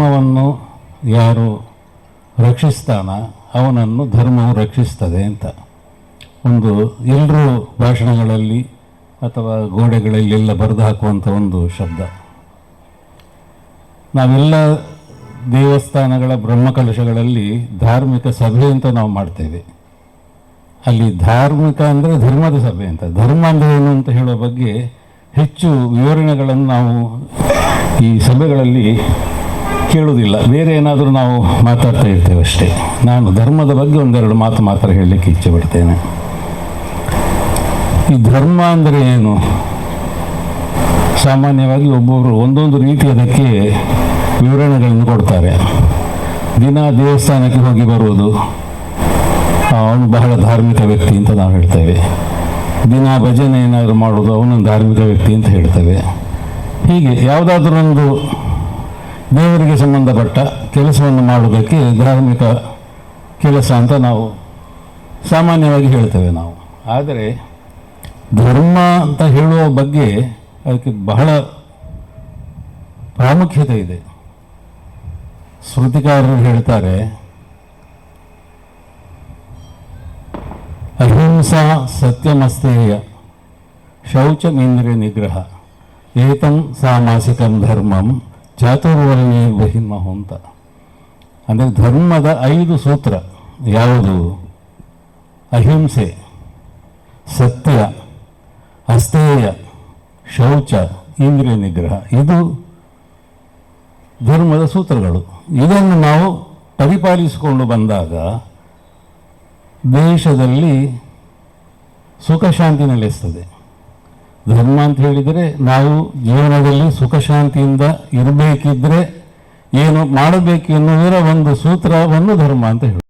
ಧರ್ಮವನ್ನು ಯಾರು ರಕ್ಷಿಸ್ತಾನ ಅವನನ್ನು ಧರ್ಮವು ರಕ್ಷಿಸ್ತದೆ ಅಂತ. ಒಂದು ಎಲ್ಲರೂ ಭಾಷಣಗಳಲ್ಲಿ ಅಥವಾ ಗೋಡೆಗಳಲ್ಲಿ ಎಲ್ಲ ಬರೆದು ಹಾಕುವಂಥ ಒಂದು ಶಬ್ದ. ನಾವೆಲ್ಲ ದೇವಸ್ಥಾನಗಳ ಬ್ರಹ್ಮಕಲಶಗಳಲ್ಲಿ ಧಾರ್ಮಿಕ ಸಭೆ ಅಂತ ನಾವು ಮಾಡ್ತೇವೆ. ಅಲ್ಲಿ ಧಾರ್ಮಿಕ ಅಂದರೆ ಧರ್ಮದ ಸಭೆ ಅಂತ. ಧರ್ಮ ಅಂದರೆ ಏನು ಅಂತ ಹೇಳೋ ಬಗ್ಗೆ ಹೆಚ್ಚು ವಿವರಣೆಗಳನ್ನು ನಾವು ಈ ಸಭೆಗಳಲ್ಲಿ ಕೇಳುವುದಿಲ್ಲ ಬೇರೆ ಏನಾದರೂ ನಾವು ಮಾತಾಡ್ತಾ ಇರ್ತೇವೆ ಅಷ್ಟೇ. ನಾನು ಧರ್ಮದ ಬಗ್ಗೆ ಒಂದೆರಡು ಮಾತು ಮಾತ್ರ ಹೇಳಲಿಕ್ಕೆ ಇಚ್ಛೆ ಪಡ್ತೇನೆ. ಈ ಧರ್ಮ ಅಂದರೆ ಏನು? ಸಾಮಾನ್ಯವಾಗಿ ಒಬ್ಬೊಬ್ಬರು ಒಂದೊಂದು ರೀತಿ ಅದಕ್ಕೆ ವಿವರಣೆಗಳನ್ನು ಕೊಡ್ತಾರೆ. ದಿನ ದೇವಸ್ಥಾನಕ್ಕೆ ಹೋಗಿ ಬರುವುದು ಅವನು ಬಹಳ ಧಾರ್ಮಿಕ ವ್ಯಕ್ತಿ ಅಂತ ನಾವು ಹೇಳ್ತೇವೆ. ದಿನ ಭಜನೆ ಏನಾದರೂ ಮಾಡೋದು ಅವನೊಂದು ಧಾರ್ಮಿಕ ವ್ಯಕ್ತಿ ಅಂತ ಹೇಳ್ತೇವೆ. ಹೀಗೆ ಯಾವುದಾದ್ರೊಂದು ದೇವರಿಗೆ ಸಂಬಂಧಪಟ್ಟ ಕೆಲಸವನ್ನು ಮಾಡುವುದಕ್ಕೆ ಧಾರ್ಮಿಕ ಕೆಲಸ ಅಂತ ನಾವು ಸಾಮಾನ್ಯವಾಗಿ ಹೇಳ್ತೇವೆ ನಾವು. ಆದರೆ ಧರ್ಮ ಅಂತ ಹೇಳುವ ಬಗ್ಗೆ ಅದಕ್ಕೆ ಬಹಳ ಪ್ರಾಮುಖ್ಯತೆ ಇದೆ. ಶ್ರುತಿಕಾರರು ಹೇಳ್ತಾರೆ, ಅಹಿಂಸಾ ಸತ್ಯಮಸ್ತೇಯ ಶೌಚಮೇಂದ್ರಿಯ ನಿಗ್ರಹ, ಏತಂ ಸಾಮಾಸಿಕಂ ಧರ್ಮಂ ಚಾತುರ್ವರ್ಣೀಯ ಬಹಿರ್ಮಹು ಅಂತ. ಅಂದರೆ ಧರ್ಮದ ಐದು ಸೂತ್ರ ಯಾವುದು? ಅಹಿಂಸೆ, ಸತ್ಯ ಅಸ್ತೇಯ ಶೌಚ, ಇಂದ್ರಿಯ ನಿಗ್ರಹ. ಇದು ಧರ್ಮದ ಸೂತ್ರಗಳು. ಇದನ್ನು ನಾವು ಪರಿಪಾಲಿಸಿಕೊಂಡು ಬಂದಾಗ ದೇಶದಲ್ಲಿ ಸುಖ ಶಾಂತಿ ನೆಲೆಸ್ತದೆ. ಧರ್ಮ ಅಂತ ಹೇಳಿದರೆ ನಾವು ಜೀವನದಲ್ಲಿ ಸುಖ ಶಾಂತಿಯಿಂದ ಇರಬೇಕಿದ್ರೆ ಏನು ಮಾಡಬೇಕು ಎನ್ನುವುದರ ಒಂದು ಸೂತ್ರವನ್ನು ಧರ್ಮ ಅಂತ ಹೇಳಿ